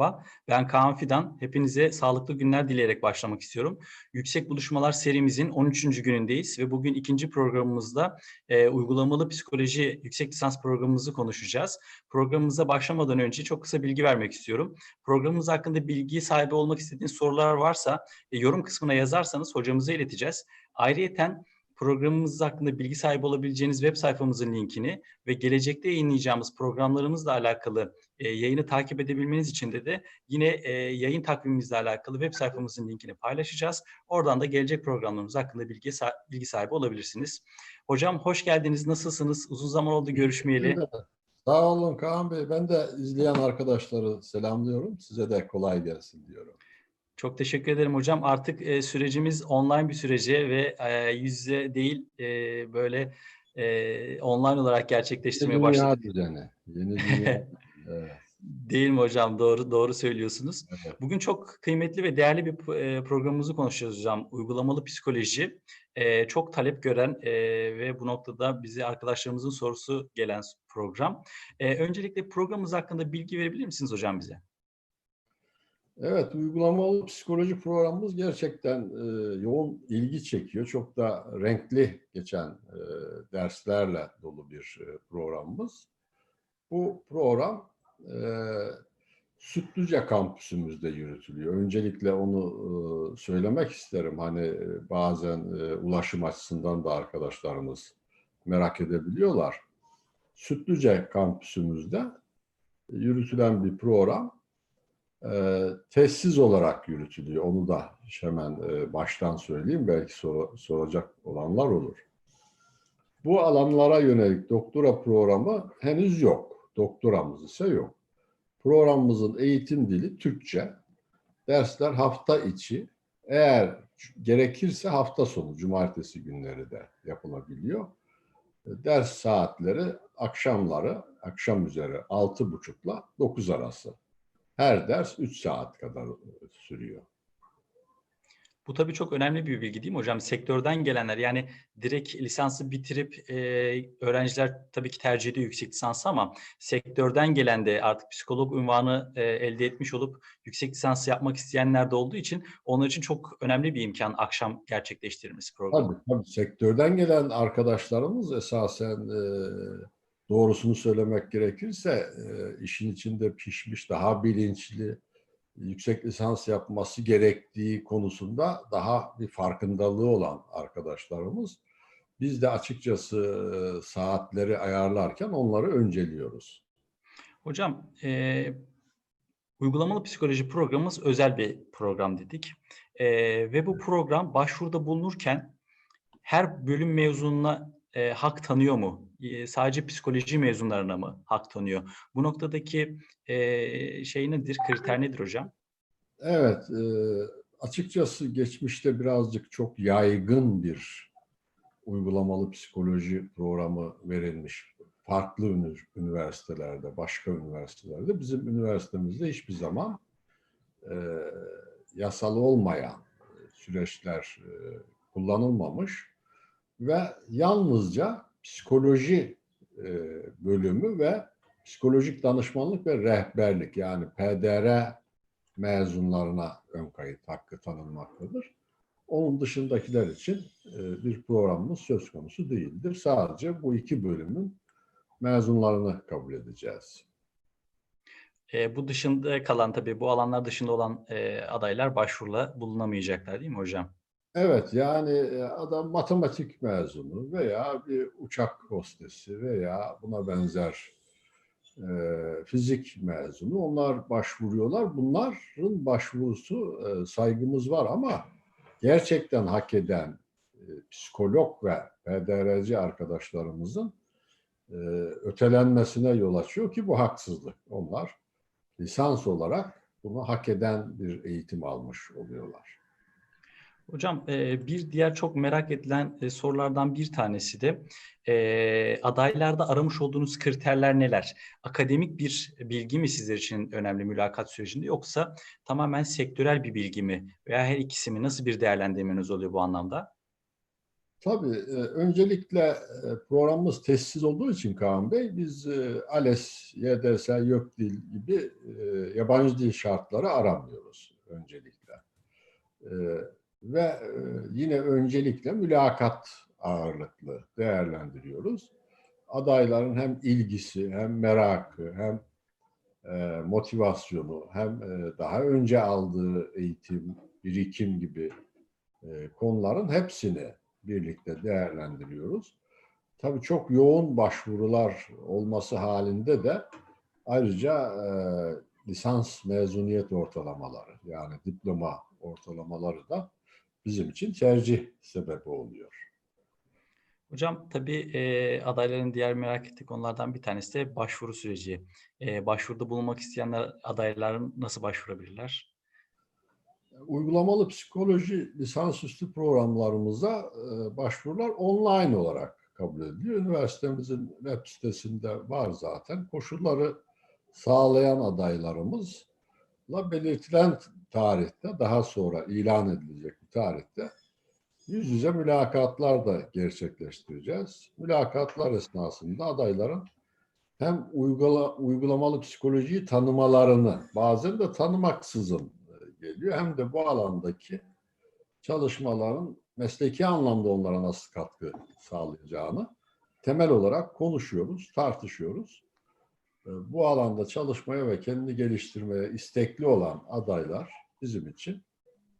Merhaba, ben Kaan Fidan. Hepinize sağlıklı günler dileyerek başlamak istiyorum. Yüksek Buluşmalar serimizin 13. günündeyiz ve bugün ikinci programımızda e, uygulamalı psikoloji yüksek lisans programımızı konuşacağız. Programımıza başlamadan önce çok kısa bilgi vermek istiyorum. Programımız hakkında bilgi sahibi olmak istediğiniz sorular varsa e, yorum kısmına yazarsanız hocamıza ileteceğiz. Ayrıyeten programımız hakkında bilgi sahibi olabileceğiniz web sayfamızın linkini ve gelecekte yayınlayacağımız programlarımızla alakalı e, yayını takip edebilmeniz için de de yine e, yayın takvimimizle alakalı web sayfamızın linkini paylaşacağız. Oradan da gelecek programlarımız hakkında bilgi, bilgi sahibi olabilirsiniz. Hocam hoş geldiniz. Nasılsınız? Uzun zaman oldu görüşmeyeli. Sağ olun Kaan Bey. Ben de izleyen arkadaşları selamlıyorum. Size de kolay gelsin diyorum. Çok teşekkür ederim hocam. Artık e, sürecimiz online bir sürece ve e, yüz yüze değil e, böyle e, online olarak gerçekleştirmeye Yeni başladık. dünya düzeni. Yeni dünya. evet, Değil mi hocam? Doğru doğru söylüyorsunuz. evet. Bugün çok kıymetli ve değerli bir e, programımızı konuşacağız hocam. Uygulamalı psikoloji. E, çok talep gören e, ve bu noktada bize arkadaşlarımızın sorusu gelen program. E, öncelikle programımız hakkında bilgi verebilir misiniz hocam bize? Evet, uygulamalı psikoloji programımız gerçekten e, yoğun ilgi çekiyor. Çok da renkli geçen e, derslerle dolu bir e, programımız. Bu program e, Sütlüce kampüsümüzde yürütülüyor. Öncelikle onu e, söylemek isterim. Hani e, bazen e, ulaşım açısından da arkadaşlarımız merak edebiliyorlar. Sütlüce kampüsümüzde yürütülen bir program e, tesis olarak yürütülüyor. Onu da hemen e, baştan söyleyeyim. Belki sor- soracak olanlar olur. Bu alanlara yönelik doktora programı henüz yok. Doktoramız ise yok. Programımızın eğitim dili Türkçe. Dersler hafta içi. Eğer gerekirse hafta sonu, cumartesi günleri de yapılabiliyor. Ders saatleri akşamları, akşam üzeri 6.30 ile 9 arası. Her ders 3 saat kadar sürüyor. Bu tabii çok önemli bir bilgi değil mi hocam? Sektörden gelenler yani direkt lisansı bitirip e, öğrenciler tabii ki tercih ediyor yüksek lisansı ama sektörden gelen de artık psikolog unvanı e, elde etmiş olup yüksek lisans yapmak isteyenler de olduğu için onlar için çok önemli bir imkan akşam gerçekleştirmesi programı. Tabii, tabii. Sektörden gelen arkadaşlarımız esasen e, doğrusunu söylemek gerekirse e, işin içinde pişmiş, daha bilinçli, yüksek lisans yapması gerektiği konusunda daha bir farkındalığı olan arkadaşlarımız. Biz de açıkçası e, saatleri ayarlarken onları önceliyoruz. Hocam, e, uygulamalı psikoloji programımız özel bir program dedik. E, ve bu program başvuruda bulunurken her bölüm mezununa e, hak tanıyor mu? Sadece psikoloji mezunlarına mı hak tanıyor? Bu noktadaki e, şey nedir, kriter nedir hocam? Evet, e, açıkçası geçmişte birazcık çok yaygın bir uygulamalı psikoloji programı verilmiş. Farklı üniversitelerde, başka üniversitelerde. Bizim üniversitemizde hiçbir zaman e, yasal olmayan süreçler e, kullanılmamış ve yalnızca psikoloji e, bölümü ve psikolojik danışmanlık ve rehberlik yani PDR mezunlarına ön kayıt hakkı tanınmaktadır. Onun dışındakiler için e, bir programımız söz konusu değildir. Sadece bu iki bölümün mezunlarını kabul edeceğiz. E, bu dışında kalan tabii bu alanlar dışında olan e, adaylar başvurula bulunamayacaklar değil mi hocam? Evet yani e, adam matematik mezunu veya bir uçak hostesi veya buna benzer e, fizik mezunu onlar başvuruyorlar. Bunların başvurusu e, saygımız var ama gerçekten hak eden e, psikolog ve PDRC arkadaşlarımızın e, ötelenmesine yol açıyor ki bu haksızlık. Onlar lisans olarak bunu hak eden bir eğitim almış oluyorlar. Hocam e, bir diğer çok merak edilen e, sorulardan bir tanesi de e, adaylarda aramış olduğunuz kriterler neler? Akademik bir bilgi mi sizler için önemli mülakat sürecinde yoksa tamamen sektörel bir bilgi mi veya her ikisi mi? Nasıl bir değerlendirmeniz oluyor bu anlamda? Tabii. Öncelikle programımız testsiz olduğu için Kaan Bey, biz ALES, YDS, YÖKDİL gibi yabancı dil şartları aramıyoruz öncelikle. Ve e, yine öncelikle mülakat ağırlıklı değerlendiriyoruz. Adayların hem ilgisi, hem merakı, hem e, motivasyonu, hem e, daha önce aldığı eğitim, birikim gibi konuların hepsini birlikte değerlendiriyoruz. Tabii çok yoğun başvurular olması halinde de ayrıca e, lisans mezuniyet ortalamaları yani diploma ortalamaları da bizim için tercih sebebi oluyor. Hocam tabii e, adayların diğer merak ettiği konulardan bir tanesi de başvuru süreci. E, başvuruda bulunmak isteyenler adayların nasıl başvurabilirler? Uygulamalı psikoloji lisansüstü programlarımıza e, başvurular online olarak kabul ediliyor. Üniversitemizin web sitesinde var zaten. Koşulları sağlayan adaylarımızla belirtilen tarihte, daha sonra ilan edilecek bir tarihte yüz yüze mülakatlar da gerçekleştireceğiz. Mülakatlar esnasında adayların hem uygula, uygulamalı psikolojiyi tanımalarını, bazen de tanımaksızın e, geliyor, hem de bu alandaki çalışmaların mesleki anlamda onlara nasıl katkı sağlayacağını temel olarak konuşuyoruz, tartışıyoruz. E, Bu alanda çalışmaya ve kendini geliştirmeye istekli olan adaylar bizim için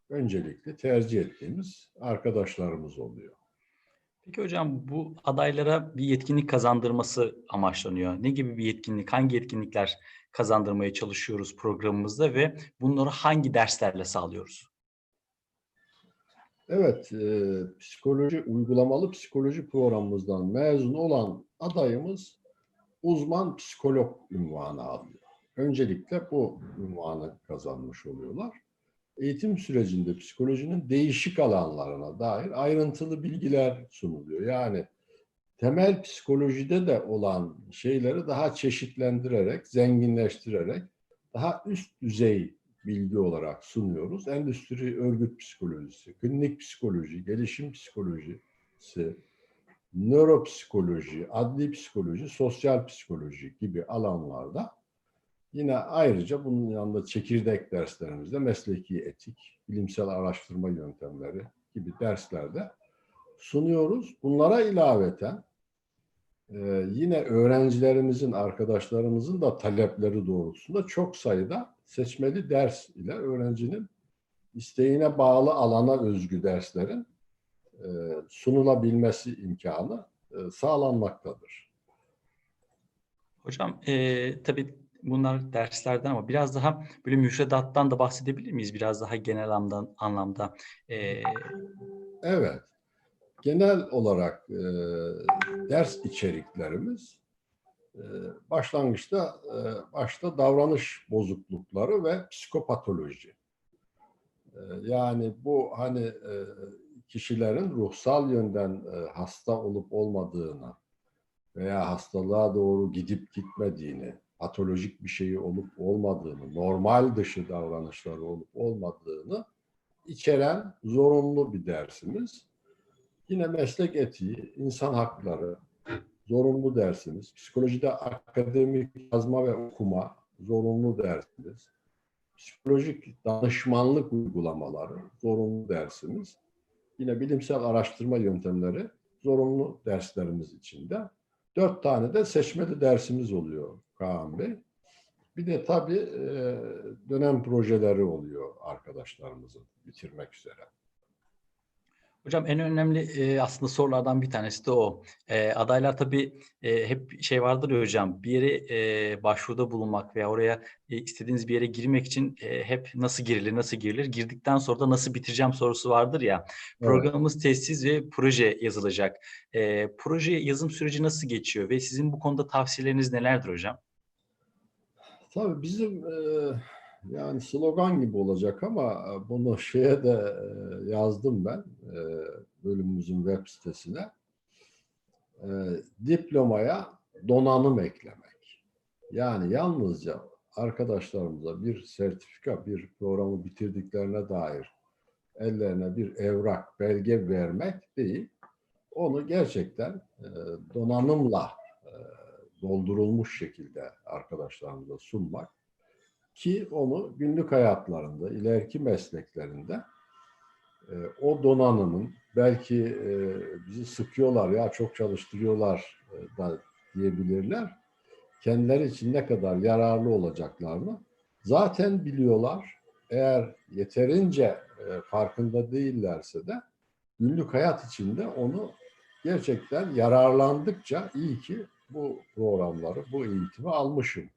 öncelikli tercih ettiğimiz arkadaşlarımız oluyor. Peki hocam bu adaylara bir yetkinlik kazandırması amaçlanıyor. Ne gibi bir yetkinlik, hangi yetkinlikler kazandırmaya çalışıyoruz programımızda ve bunları hangi derslerle sağlıyoruz? Evet, e, psikoloji uygulamalı psikoloji programımızdan mezun olan adayımız uzman psikolog ünvanı alıyor. Öncelikle bu ünvanı kazanmış oluyorlar. Eğitim sürecinde psikolojinin değişik alanlarına dair ayrıntılı bilgiler sunuluyor. Yani temel psikolojide de olan şeyleri daha çeşitlendirerek, zenginleştirerek daha üst düzey bilgi olarak sunuyoruz. Endüstri örgüt psikolojisi, klinik psikoloji, gelişim psikolojisi, nöropsikoloji, adli psikoloji, sosyal psikoloji gibi alanlarda yine ayrıca bunun yanında çekirdek derslerimizde mesleki etik, bilimsel araştırma yöntemleri gibi derslerde sunuyoruz. Bunlara ilaveten ee, yine öğrencilerimizin, arkadaşlarımızın da talepleri doğrultusunda çok sayıda seçmeli ders ile öğrencinin isteğine bağlı alana özgü derslerin e, sunulabilmesi imkanı e, sağlanmaktadır. Hocam e, tabii bunlar derslerden ama biraz daha böyle müfredattan da bahsedebilir miyiz? Biraz daha genel anlamda. anlamda. E, Evet, genel olarak e, ders içeriklerimiz e, başlangıçta e, başta davranış bozuklukları ve psikopatoloji. E, yani bu hani e, kişilerin ruhsal yönden e, hasta olup olmadığını veya hastalığa doğru gidip gitmediğini, patolojik bir şeyi olup olmadığını, normal dışı davranışları olup olmadığını içeren zorunlu bir dersimiz. Yine meslek etiği, insan hakları, zorunlu dersimiz. Psikolojide akademik yazma ve okuma zorunlu dersimiz. Psikolojik danışmanlık uygulamaları zorunlu dersimiz. Yine bilimsel araştırma yöntemleri zorunlu derslerimiz içinde. Dört tane de seçmeli dersimiz oluyor Kaan Bey. Bir de tabii e, dönem projeleri oluyor arkadaşlarımızın bitirmek üzere. Hocam en önemli e, aslında sorulardan bir tanesi de o. E, adaylar tabii e, hep şey vardır ya hocam bir yere e, başvuruda bulunmak veya oraya e, istediğiniz bir yere girmek için e, hep nasıl girilir, nasıl girilir? Girdikten sonra da nasıl bitireceğim sorusu vardır ya. Programımız tesis ve proje yazılacak. E, proje yazım süreci nasıl geçiyor ve sizin bu konuda tavsiyeleriniz nelerdir hocam? Tabii bizim e, yani slogan gibi olacak ama e, bunu şeye de e, yazdım ben e, bölümümüzün web sitesine. Diplomaya donanım eklemek. Yani yalnızca arkadaşlarımıza bir sertifika, bir programı bitirdiklerine dair ellerine bir evrak, belge vermek değil. onu gerçekten donanımla doldurulmuş şekilde arkadaşlarımıza sunmak ki onu günlük hayatlarında, ileriki mesleklerinde e, o donanımın belki e, bizi sıkıyorlar ya çok çalıştırıyorlar e, da diyebilirler. Kendileri için ne kadar yararlı olacaklarını zaten biliyorlar. Eğer yeterince e, farkında değillerse de günlük hayat içinde onu gerçekten yararlandıkça iyi ki bu programları, bu eğitimi almışım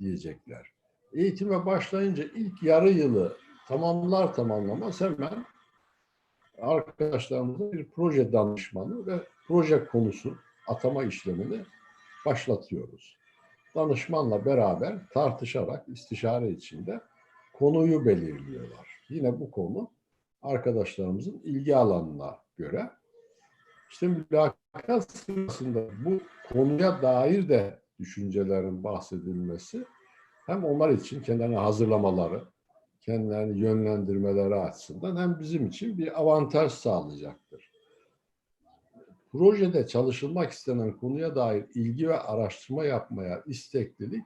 diyecekler. Eğitime başlayınca ilk yarı yılı tamamlar tamamlamaz hemen arkadaşlarımıza bir proje danışmanı ve proje konusu atama işlemini başlatıyoruz. Danışmanla beraber tartışarak istişare içinde konuyu belirliyorlar. Yine bu konu arkadaşlarımızın ilgi alanına göre işte mülakat sırasında bu konuya dair de düşüncelerin bahsedilmesi hem onlar için kendilerini hazırlamaları, kendilerini yönlendirmeleri açısından hem bizim için bir avantaj sağlayacaktır. Projede çalışılmak istenen konuya dair ilgi ve araştırma yapmaya isteklilik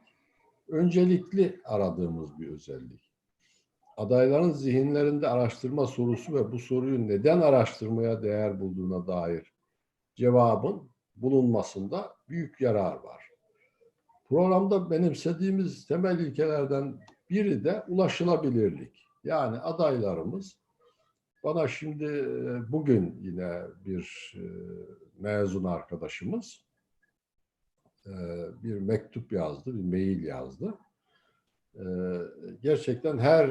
öncelikli aradığımız bir özellik. Adayların zihinlerinde araştırma sorusu ve bu soruyu neden araştırmaya değer bulduğuna dair cevabın bulunmasında büyük yarar var. Programda benimsediğimiz temel ilkelerden biri de ulaşılabilirlik. Yani adaylarımız bana şimdi e, bugün yine bir e, mezun arkadaşımız e, bir mektup yazdı, bir mail yazdı. Gerçekten her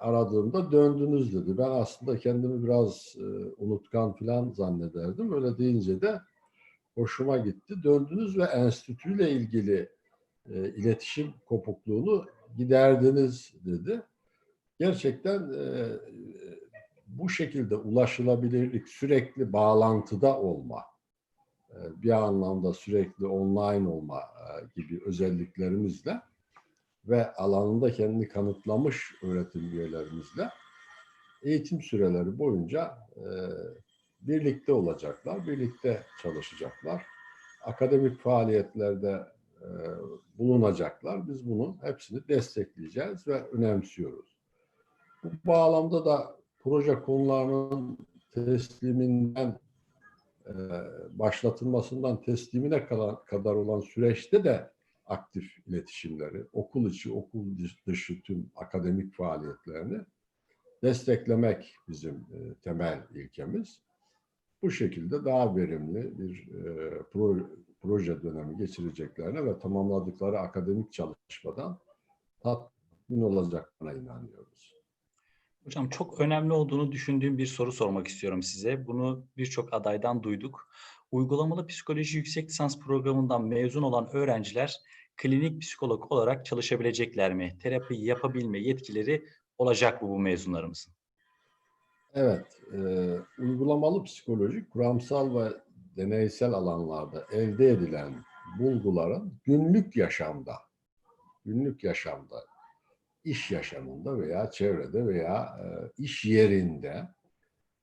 aradığımda döndünüz dedi. Ben aslında kendimi biraz unutkan falan zannederdim. Öyle deyince de hoşuma gitti. Döndünüz ve enstitüyle ilgili iletişim kopukluğunu giderdiniz dedi. Gerçekten bu şekilde ulaşılabilirlik, sürekli bağlantıda olma, bir anlamda sürekli online olma gibi özelliklerimizle ve alanında kendini kanıtlamış öğretim üyelerimizle eğitim süreleri boyunca birlikte olacaklar, birlikte çalışacaklar. Akademik faaliyetlerde bulunacaklar. Biz bunun hepsini destekleyeceğiz ve önemsiyoruz. Bu bağlamda da proje konularının tesliminden başlatılmasından teslimine kadar olan süreçte de aktif iletişimleri, okul içi, okul dışı tüm akademik faaliyetlerini desteklemek bizim temel ilkemiz. Bu şekilde daha verimli bir proje dönemi geçireceklerine ve tamamladıkları akademik çalışmadan tatmin olacaklarına inanıyoruz. Hocam çok önemli olduğunu düşündüğüm bir soru sormak istiyorum size. Bunu birçok adaydan duyduk. Uygulamalı psikoloji yüksek lisans programından mezun olan öğrenciler klinik psikolog olarak çalışabilecekler mi? Terapi yapabilme yetkileri olacak mı bu mezunlarımızın? Evet, e, uygulamalı psikoloji kuramsal ve deneysel alanlarda elde edilen bulguların günlük yaşamda, günlük yaşamda, iş yaşamında veya çevrede veya e, iş yerinde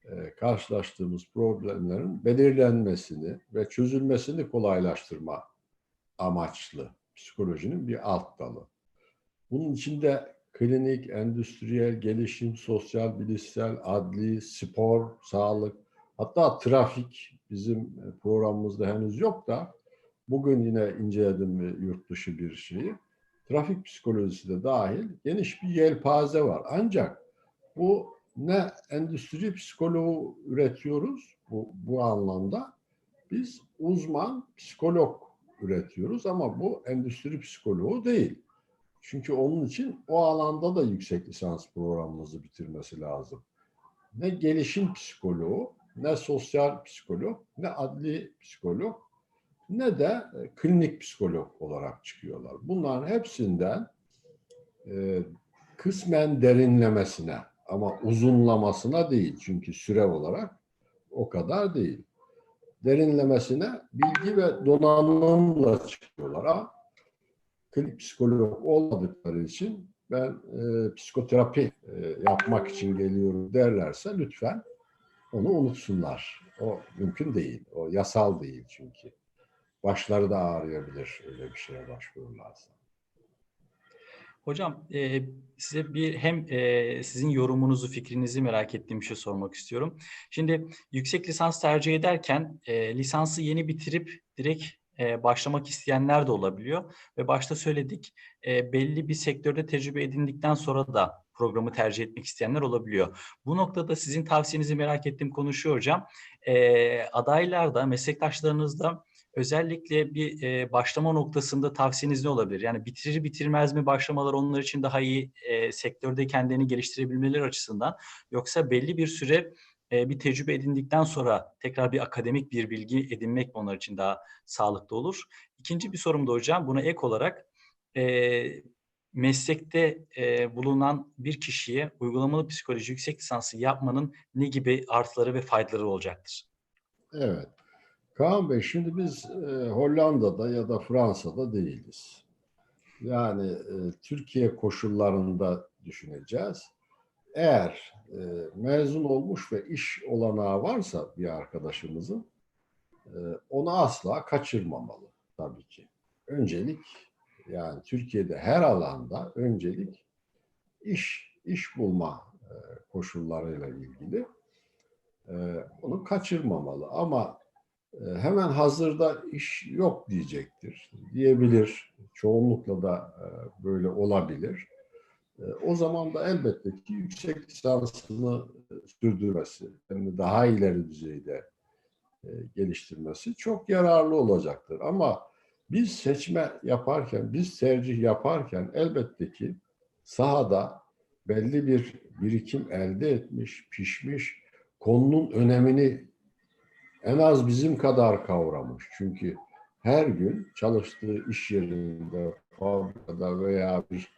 e, karşılaştığımız problemlerin belirlenmesini ve çözülmesini kolaylaştırma amaçlı psikolojinin bir alt dalı. Bunun içinde klinik, endüstriyel, gelişim, sosyal, bilişsel, adli, spor, sağlık, hatta trafik bizim programımızda henüz yok da bugün yine inceledim yurt dışı bir şeyi. Trafik psikolojisi de dahil geniş bir yelpaze var. Ancak bu ne endüstri psikoloğu üretiyoruz bu, bu anlamda. Biz uzman psikolog üretiyoruz ama bu endüstri psikoloğu değil. Çünkü onun için o alanda da yüksek lisans programımızı bitirmesi lazım. Ne gelişim psikoloğu, ne sosyal psikolog, ne adli psikolog, ne de e, klinik psikolog olarak çıkıyorlar. Bunların hepsinden e, kısmen derinlemesine ama uzunlamasına değil. Çünkü süre olarak o kadar değil. Derinlemesine bilgi ve donanımla çıkıyorlar. Klinik psikolog olmadıkları için ben e, psikoterapi e, yapmak için geliyorum derlerse lütfen onu unutsunlar. O mümkün değil. O yasal değil çünkü. Başları da ağrıyabilir öyle bir şeye başvururlarsa. Hocam e, size bir hem e, sizin yorumunuzu, fikrinizi merak ettiğim bir şey sormak istiyorum. Şimdi yüksek lisans tercih ederken e, lisansı yeni bitirip direkt e, başlamak isteyenler de olabiliyor. Ve başta söyledik e, belli bir sektörde tecrübe edindikten sonra da programı tercih etmek isteyenler olabiliyor. Bu noktada sizin tavsiyenizi merak ettiğim konu şu hocam. E, adaylarda, meslektaşlarınızda özellikle bir e, başlama noktasında tavsiyeniz ne olabilir? Yani bitirir bitirmez mi başlamalar onlar için daha iyi e, sektörde kendilerini geliştirebilmeleri açısından yoksa belli bir süre e, bir tecrübe edindikten sonra tekrar bir akademik bir bilgi edinmek onlar için daha sağlıklı olur? İkinci bir sorum da hocam buna ek olarak e, meslekte e, bulunan bir kişiye uygulamalı psikoloji yüksek lisansı yapmanın ne gibi artıları ve faydaları olacaktır? Evet. Kaan Bey şimdi biz e, Hollanda'da ya da Fransa'da değiliz. Yani e, Türkiye koşullarında düşüneceğiz. Eğer e, mezun olmuş ve iş olanağı varsa bir arkadaşımızın e, onu asla kaçırmamalı tabii ki. Öncelik yani Türkiye'de her alanda öncelik iş iş bulma e, koşullarıyla ilgili. E, onu kaçırmamalı ama e, hemen hazırda iş yok diyecektir. Diyebilir. Çoğunlukla da e, böyle olabilir. E, O zaman da elbette ki yüksek lisansını sürdürmesi, yani daha ileri düzeyde e, geliştirmesi çok yararlı olacaktır. Ama biz seçme yaparken, biz tercih yaparken elbette ki sahada belli bir birikim elde etmiş, pişmiş, konunun önemini en az bizim kadar kavramış. Çünkü her gün çalıştığı iş yerinde, fabrikada veya bir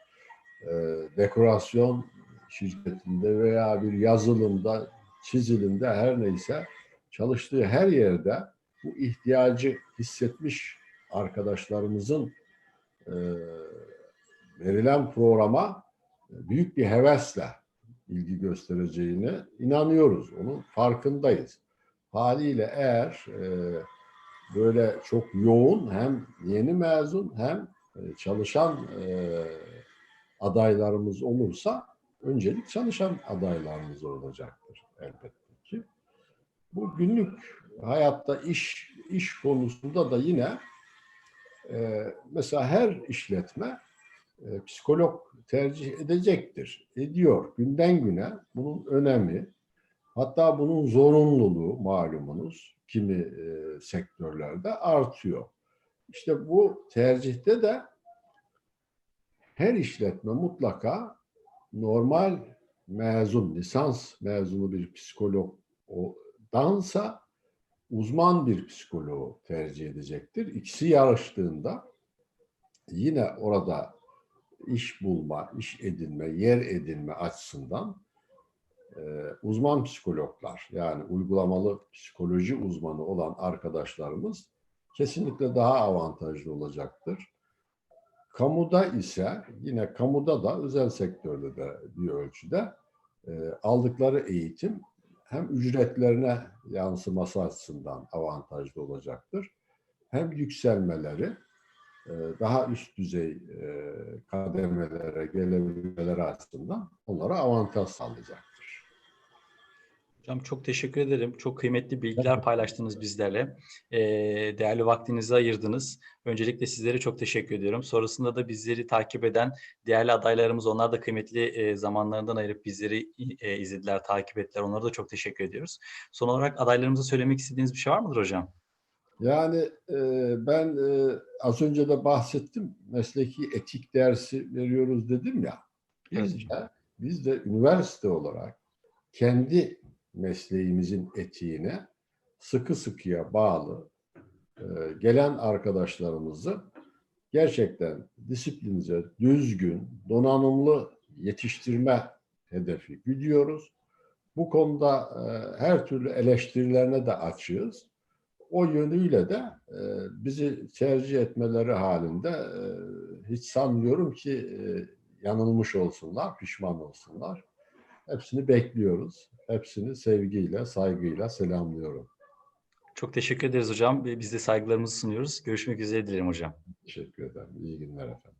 e, dekorasyon şirketinde veya bir yazılımda, çizilimde her neyse çalıştığı her yerde bu ihtiyacı hissetmiş arkadaşlarımızın e, verilen programa büyük bir hevesle ilgi göstereceğine inanıyoruz. Onun farkındayız. Haliyle eğer e, böyle çok yoğun hem yeni mezun hem e, çalışan e, adaylarımız olursa öncelik çalışan adaylarımız olacaktır elbette ki. Bu günlük hayatta iş iş konusunda da yine e, mesela her işletme e, psikolog tercih edecektir. Ediyor günden güne bunun önemi hatta bunun zorunluluğu malumunuz kimi e, sektörlerde artıyor. İşte bu tercihte de her işletme mutlaka normal mezun, lisans mezunu bir psikolog dansa uzman bir psikoloğu tercih edecektir. İkisi yarıştığında yine orada iş bulma, iş edinme, yer edinme açısından e, uzman psikologlar yani uygulamalı psikoloji uzmanı olan arkadaşlarımız kesinlikle daha avantajlı olacaktır. Kamuda ise yine kamuda da özel sektörde de bir ölçüde e, aldıkları eğitim hem ücretlerine yansıması açısından avantajlı olacaktır. Hem yükselmeleri e, daha üst düzey e, kademelere gelebilmeleri açısından onlara avantaj sağlayacaktır. Hocam çok teşekkür ederim. Çok kıymetli bilgiler paylaştınız bizlerle. Ee, değerli vaktinizi ayırdınız. Öncelikle sizlere çok teşekkür ediyorum. Sonrasında da bizleri takip eden değerli adaylarımız, onlar da kıymetli e, zamanlarından ayırıp bizleri e, izlediler, takip ettiler. Onlara da çok teşekkür ediyoruz. Son olarak adaylarımıza söylemek istediğiniz bir şey var mıdır hocam? Yani e, ben e, az önce de bahsettim. Mesleki etik dersi veriyoruz dedim ya. Evet. biz de üniversite olarak kendi mesleğimizin etiğine sıkı sıkıya bağlı e, gelen arkadaşlarımızı gerçekten disiplinize, düzgün, donanımlı yetiştirme hedefi güdüyoruz. Bu konuda e, her türlü eleştirilerine de açığız. O yönüyle de e, bizi tercih etmeleri halinde hiç sanmıyorum ki yanılmış olsunlar, pişman olsunlar. Hepsini bekliyoruz. Hepsini sevgiyle, saygıyla selamlıyorum. Çok teşekkür ederiz hocam. Biz de saygılarımızı sunuyoruz. Görüşmek üzere dilerim hocam. Teşekkür ederim. İyi günler efendim.